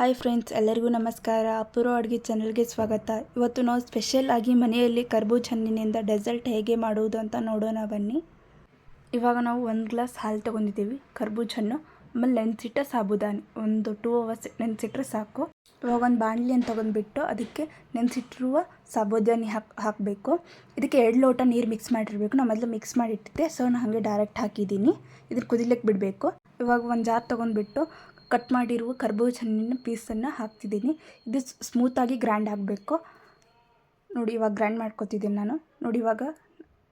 Hi friends ಎಲ್ಲರಿಗೂ ನಮಸ್ಕಾರ. ಅಪೂರ್ವ ಅಡುಗೆ ಚಾನಲ್ಗೆ ಸ್ವಾಗತ. ಇವತ್ತು ನಾವು ಸ್ಪೆಷಲ್ ಆಗಿ ಮನೆಯಲ್ಲಿ ಕರ್ಬೂಜ್ ಹಣ್ಣಿನಿಂದ ಡೆಸರ್ಟ್ ಹೇಗೆ ಮಾಡುವುದು ಅಂತ ನೋಡೋಣ ಬನ್ನಿ. ಇವಾಗ ನಾವು ಒಂದು ಗ್ಲಾಸ್ ಹಾಲು ತೊಗೊಂಡಿದ್ದೀವಿ, ಕರ್ಬೂಜ್ ಹಣ್ಣು. ಆಮೇಲೆ ನೆನೆಸಿಟ್ಟ ಸಾಬುದಾನಿ. ಒಂದು ಟೂ ಅವರ್ಸ್ ನೆನೆಸಿಟ್ರೆ ಸಾಕು. ಇವಾಗ ಒಂದು ಬಾಣಲಿಯನ್ನು ತೊಗೊಂಡ್ಬಿಟ್ಟು ಅದಕ್ಕೆ ನೆನೆಸಿಟ್ಟಿರುವ ಸಾಬುದಾನಿ ಹಾಕಿ, ಹಾಕಬೇಕು. ಇದಕ್ಕೆ ಎರಡು ಲೋಟ ನೀರು ಮಿಕ್ಸ್ ಮಾಡಿರಬೇಕು. ನಾನು ಮೊದಲು ಮಿಕ್ಸ್ ಮಾಡಿಟ್ಟಿದ್ದೆ. ಸೊ ನಾನು ಹಾಗೆ ಡೈರೆಕ್ಟ್ ಹಾಕಿದ್ದೀನಿ. ಇದನ್ನು ಕುದಿಲಿಕ್ಕೆ ಬಿಡಬೇಕು. ಇವಾಗ ಒಂದು ಜಾರ್ ತೊಗೊಂಡ್ಬಿಟ್ಟು ಕಟ್ ಮಾಡಿರುವ ಕರ್ಬೂಜ ಹಣ್ಣಿನ ಪೀಸನ್ನು ಹಾಕ್ತಿದ್ದೀನಿ. ಇದು ಸ್ಮೂತಾಗಿ ಗ್ರ್ಯಾಂಡ್ ಆಗಬೇಕು. ನೋಡಿ, ಇವಾಗ ಗ್ರ್ಯಾಂಡ್ ಮಾಡ್ಕೊತಿದ್ದೀನಿ ನಾನು. ನೋಡಿ, ಇವಾಗ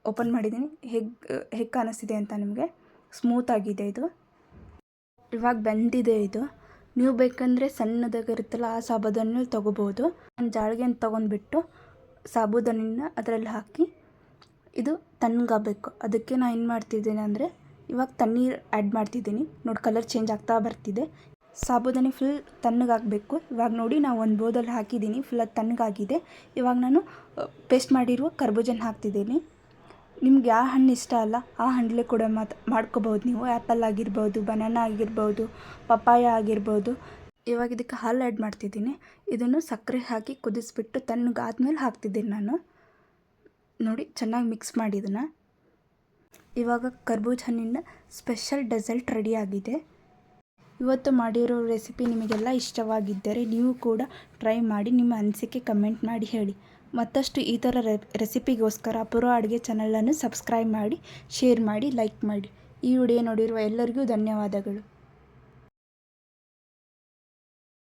ಓಪನ್ ಮಾಡಿದ್ದೀನಿ. ಹೇಗೆ ಹೇಗೆ ಕಾಣಿಸ್ತಿದೆ ಅಂತ ನಿಮಗೆ? ಸ್ಮೂತಾಗಿದೆ ಇದು. ಇವಾಗ ಬೆಂದಿದೆ ಇದು. ನೀವು ಬೇಕಂದರೆ ಸಣ್ಣದಾಗಿರುತ್ತಲ್ಲ ಆ ಸಾಬೂದನ್ನು ತೊಗೋಬೋದು. ಒಂದು ಜಾಳಿಗೆನ ತೊಗೊಂಡ್ಬಿಟ್ಟು ಸಾಬೂದನ್ನ ಅದರಲ್ಲಿ ಹಾಕಿ ಇದು ತಣ್ಣಗಾಗಬೇಕು. ಅದಕ್ಕೆ ನಾನು ಏನು ಮಾಡ್ತಿದ್ದೀನಿ ಅಂದರೆ ಇವಾಗ ತಣ್ಣೀರು ಆ್ಯಡ್ ಮಾಡ್ತಿದ್ದೀನಿ. ನೋಡಿ ಕಲರ್ ಚೇಂಜ್ ಆಗ್ತಾ ಬರ್ತಿದೆ. ಸಾಬೂದಾನಿ ಫುಲ್ ತಣ್ಣಗಾಗಬೇಕು. ಇವಾಗ ನೋಡಿ ನಾವು ಒಂದು ಬೋದಲ್ಲಿ ಹಾಕಿದ್ದೀನಿ. ಫುಲ್ ಅದು ತಣ್ಣಗಾಗಿದೆ. ಇವಾಗ ನಾನು ಪೇಸ್ಟ್ ಮಾಡಿರುವ ಕರ್ಬೂಜನ ಹಾಕ್ತಿದ್ದೀನಿ. ನಿಮ್ಗೆ ಯಾವ ಹಣ್ಣು ಇಷ್ಟ ಅಲ್ಲ, ಆ ಹಣ್ಣಲ್ಲೇ ಕೂಡ ಮಾತು ಮಾಡ್ಕೋಬೋದು ನೀವು. ಆ್ಯಪಲ್ ಆಗಿರ್ಬೋದು, ಬನಾನಾ ಆಗಿರ್ಬೋದು, ಪಪ್ಪಾಯ ಆಗಿರ್ಬೋದು. ಇವಾಗ ಇದಕ್ಕೆ ಹಾಲು ಆ್ಯಡ್ ಮಾಡ್ತಿದ್ದೀನಿ. ಇದನ್ನು ಸಕ್ಕರೆ ಹಾಕಿ ಕುದಿಸ್ಬಿಟ್ಟು ತಣ್ಣಗಾದ್ಮೇಲೆ ಹಾಕ್ತಿದ್ದೀನಿ ನಾನು. ನೋಡಿ, ಚೆನ್ನಾಗಿ ಮಿಕ್ಸ್ ಮಾಡಿ ಇದನ್ನು ಇವಾಗ ಕರ್ಬೂಜ ಹಣ್ಣಿನ ಸ್ಪೆಷಲ್ ಡೆಸರ್ಟ್ ರೆಡಿ ಆಗಿದೆ. ಇವತ್ತು ಮಾಡಿರೋ ರೆಸಿಪಿ ನಿಮಗೆಲ್ಲ ಇಷ್ಟವಾಗಿದ್ದರೆ ನೀವು ಕೂಡ ಟ್ರೈ ಮಾಡಿ, ನಿಮ್ಮ ಅನಿಸಿಕೆ ಕಮೆಂಟ್ ಮಾಡಿ ಹೇಳಿ. ಮತ್ತಷ್ಟು ಈ ಥರ ರೆಸಿಪಿಗೋಸ್ಕರ ಅಪೂರ್ವ ಅಡುಗೆ ಚಾನಲನ್ನು ಸಬ್ಸ್ಕ್ರೈಬ್ ಮಾಡಿ, ಶೇರ್ ಮಾಡಿ, ಲೈಕ್ ಮಾಡಿ. ಈ ವಿಡಿಯೋ ನೋಡಿರುವ ಎಲ್ಲರಿಗೂ ಧನ್ಯವಾದಗಳು.